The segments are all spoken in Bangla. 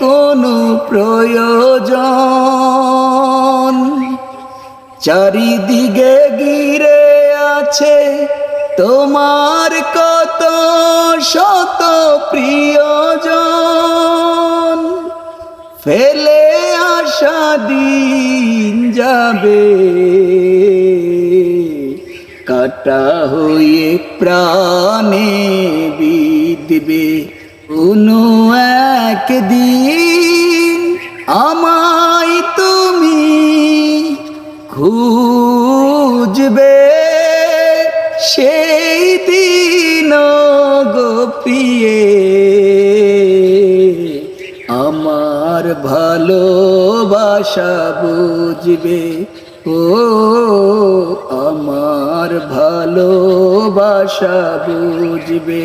কোনো প্রয়োজন। চারিদিকে গিরে আছে তোমার কত শত প্রিয়জন। ফেলে আসা দিন যাবে, কাটা হয়ে প্রাণে বিদবে কোনো একদিন আমায় তুমি খুঁজবে। সেই দিন গো প্রিয়ে, আমার ভালোবাসা বুঝবে। ও আমার ভালোবাসা বুঝবে।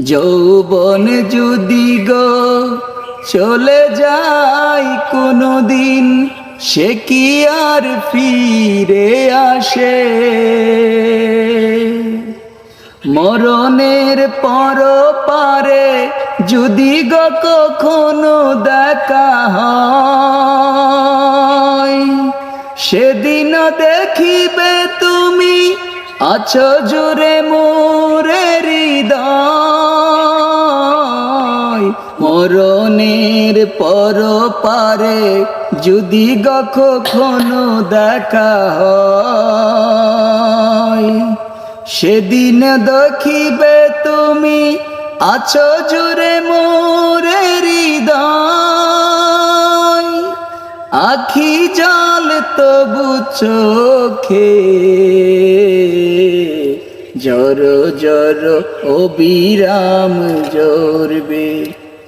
যৌবন যদি গো চলে যায় কোনো দিন সে কি আর ফিরে আসে? মরণের পর পারে যদি গো কখনো দেখা হয়, সেদিন দেখিবে তুমি আছো জুড়ে মোরে হৃদয়। মরণের পর পারে যদি কখনো দেখা হয়, সেদিন দেখিবে তুমি আছো জুড়ে মোরে হৃদয়। আখি জল তবু চোখে, জর জর অবিরাম জরবে।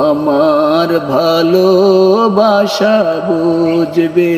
আমার ভালোবাসা বুঝবে